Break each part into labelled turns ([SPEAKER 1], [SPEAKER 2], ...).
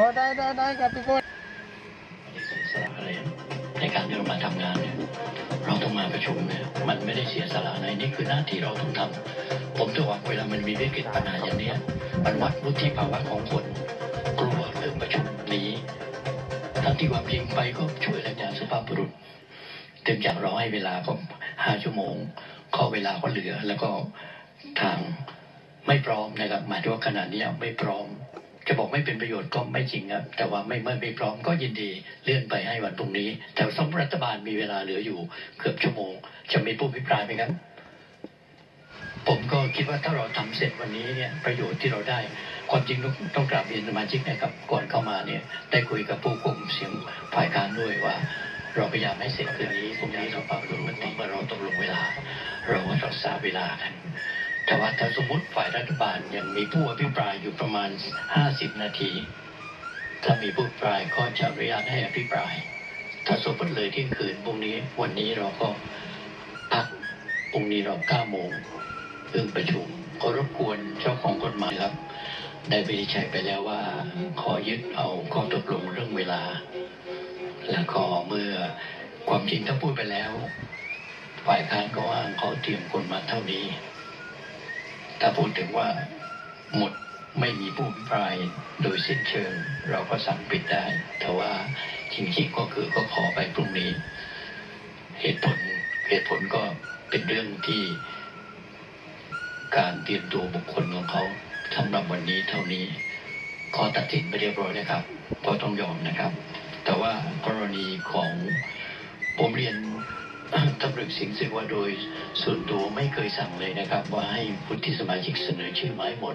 [SPEAKER 1] อ้ได้ได้ได้ครับพี่โก้
[SPEAKER 2] ไม่ได้เสียสละอะไรในการที่เรามาทำงานเนี่ยเราต้องมาประชุมเนี่ยมันไม่ได้เสียสละอะไรนี่คือหน้าที่เราต้องทำผมจะบอกเวลามันมีวิกฤตปัญหาอย่างเนี้ยมันวัดวุฒิภาวะของคนกลัวเรื่องประชุมหนี้ทั้งที่ความจริงไปก็ช่วยรายงานสุภาพบุรุษถึงจากเราให้เวลาก็ห้าชั่วโมงข้อเวลาก็เหลือ แล้วก็ทางไม่พร้อมนะครับหมายถึงว่าขณะนี้ไม่พร้อม จะบอกไม่เป็นประโยชน์ก็ไม่จริงครับ แต่ว่าไม่ไม่ไม่พร้อมก็ยินดีเลื่อนไปให้วันพรุ่งนี้ แต่สมรัฐบาลมีเวลาเหลืออยู่เกือบชั่วโมง จะมีผู้พิปรายไหมครับ ผมก็คิดว่าถ้าเราทำเสร็จวันนี้เนี่ยประโยชน์ที่เราได้ความจริงต้องต้องกราบเรียนสมาชิกนะครับก่อนเข้ามาเนี่ยได้คุยกับผู้คุมเสียงฝ่ายการด้วยว่า เราพยายามให้เสร็จคืนนี้พรุ่งนี้เราปรับปรุงมติเมื่อเราตกลงเวลา เราก็รักษาเวลากัน แต่ว่าถ้าสมมติฝ่ายรัฐบาลยังมีผู้อภิปรายอยู่ประมาณ 50 นาที ถ้ามีผู้อภิปรายก็จะอนุญาตให้อภิปราย ถ้าสมมติเลยที่คืนพรุ่งนี้วันนี้เราก็พักพรุ่งนี้เรา9โมงเรื่องประชุมก็รบกวนเจ้าของกฎหมายครับ ได้วินิจฉัยไปแล้วว่า ขอยึดเอาข้อตกลงเรื่องเวลา แล้วก็เมื่อความจริงถ้าพูดไปแล้ว ฝ่ายค้านก็ว่าเขาเตรียมคนมาเท่านี้ ถ้าพูดถึงว่าหมดไม่มีผู้อภิปรายโดยสิ้นเชิง เราก็สั่งปิดได้ แต่ว่าจริงๆก็คือก็ขอไปพรุ่งนี้ เหตุผลเหตุผลก็เป็นเรื่องที่การเตรียมตัวบุคคลของเขาสำหรับวันนี้เท่านี้ขอตัดสินไปเรียบร้อยนะครับก็ต้องยอมนะครับ แต่ว่ากรณีของผมเรียน ตำรึกสิงห์สึกว่าโดยส่วนตัวไม่เคยสั่งเลยนะครับ ว่าให้พุทธิสมาชิกเสนอชื่อไมาให้หมด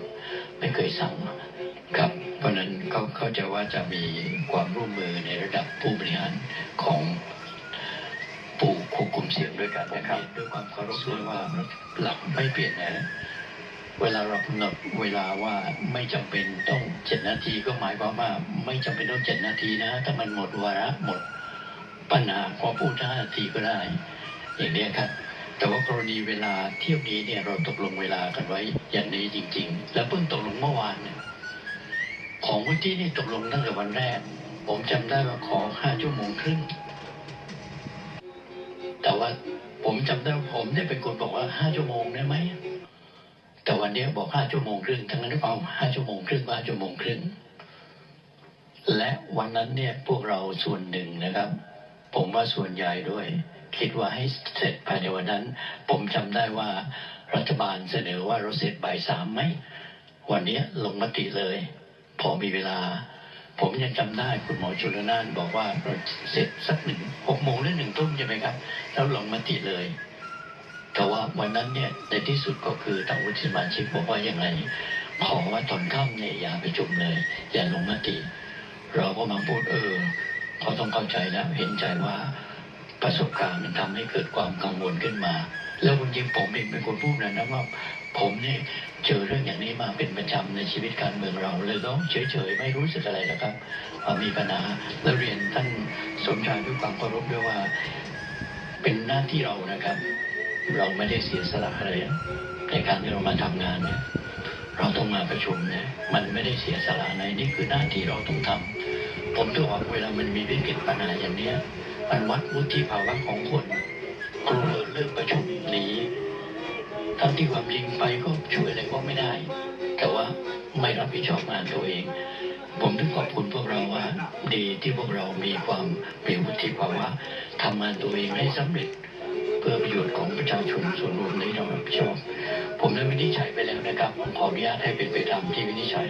[SPEAKER 2] ไม่เคยสั่งครับ เพราะฉะนั้นเขาเข้าใจว่าจะมีความร่วมมือในระดับผู้บริหารของผู้ควบคุมเสียงด้วยกันนะครับด้วยความเคารพด้วยว่าหลักไม่เปลี่ยนนะเวลาเรากำหนดเวลาว่าไม่จำเป็นต้องเจ็ดนาทีก็หมายความว่าไม่จำเป็นต้องเจ็ดนาทีนะ ถ้ามันหมดวาระหมด ปัญหาพอพูดห้านาทีก็ได้ อย่างนี้ครับ แต่ว่ากรณีเวลาเที่ยวนี้เนี่ยเราตกลงเวลากันไว้อย่างนี้จริง ๆ แล้วเพิ่งตกลงเมื่อวานเนี่ยของวุฒินี่ตกลงตั้งแต่วันแรก ผมจำได้ว่าขอห้าชั่วโมงครึ่งแต่ว่าผมจำได้ว่าผมเนี่ยเป็นคนบอกว่าห้าชั่วโมงได้ไหมแต่วันนี้บอกห้าชั่วโมงครึ่งทั้งนั้นเอาห้าชั่วโมงครึ่งห้าชั่วโมงครึ่งและวันนั้นเนี่ยพวกเราส่วนหนึ่งนะครับ ผมว่าส่วนใหญ่ด้วย คิดว่าให้เสร็จภายในวันนั้น ผมจำได้ว่ารัฐบาลเสนอว่าเราเสร็จบ่ายสามไหมวันนี้ลงมติเลย พอมีเวลา ผมยังจำได้คุณหมอชุลนานบอกว่าเราเสร็จสักหนึ่งหกโมงหรือหนึ่งทุ่มใช่ไหมครับ แล้วลงมติเลยแต่ว่าวันนั้นเนี่ยในที่สุดก็คือทางวุฒิสมาชิกบอกว่าอย่างไรขอว่าตอนค่ำเนี่ยอย่าไปจุมเลย อย่าลงมติ เราก็มาพูดเออ ต้องเข้าใจแล้วเห็นใจว่าประสบการณ์มันทำให้เกิดความกังวลขึ้นมา แล้วจริงๆผมเองเป็นคนพูดนะนะว่าผมเนี่ยเจอเรื่องอย่างนี้มาเป็นประจำในชีวิตการเมืองเราเลยต้องเฉยๆไม่รู้สึกอะไรนะครับมีปัญหาแล้วเรียนท่านสมชายด้วยความเคารพด้วยว่า เป็นหน้าที่เรานะครับ เราไม่ได้เสียสละอะไรในการที่เรามาทำงานเนี่ยเราต้องมาประชุมเนี่ยมันไม่ได้เสียสละอะไรนี่คือหน้าที่เราต้องทำ ผมถึงบอกเวลามันมีวิกฤตปัญหาอย่างเนี้ยมันวัดวุฒิภาวะของคนกลัวเรื่องประชุมหนี้ทั้งที่ความจริงไปก็ช่วยอะไรก็ไม่ได้ แต่ว่าไม่รับผิดชอบงานตัวเอง ผมถึงขอบคุณพวกเราว่า ดีที่พวกเรามีความมีวุฒิภาวะทำงานตัวเองให้สำเร็จ เพื่อประโยชน์ของประชาชนส่วนรวมในเรารับผิดชอบ ผมได้วินิจฉัยไปแล้วนะครับ ขออนุญาตให้เป็นไปตามที่วินิจฉัย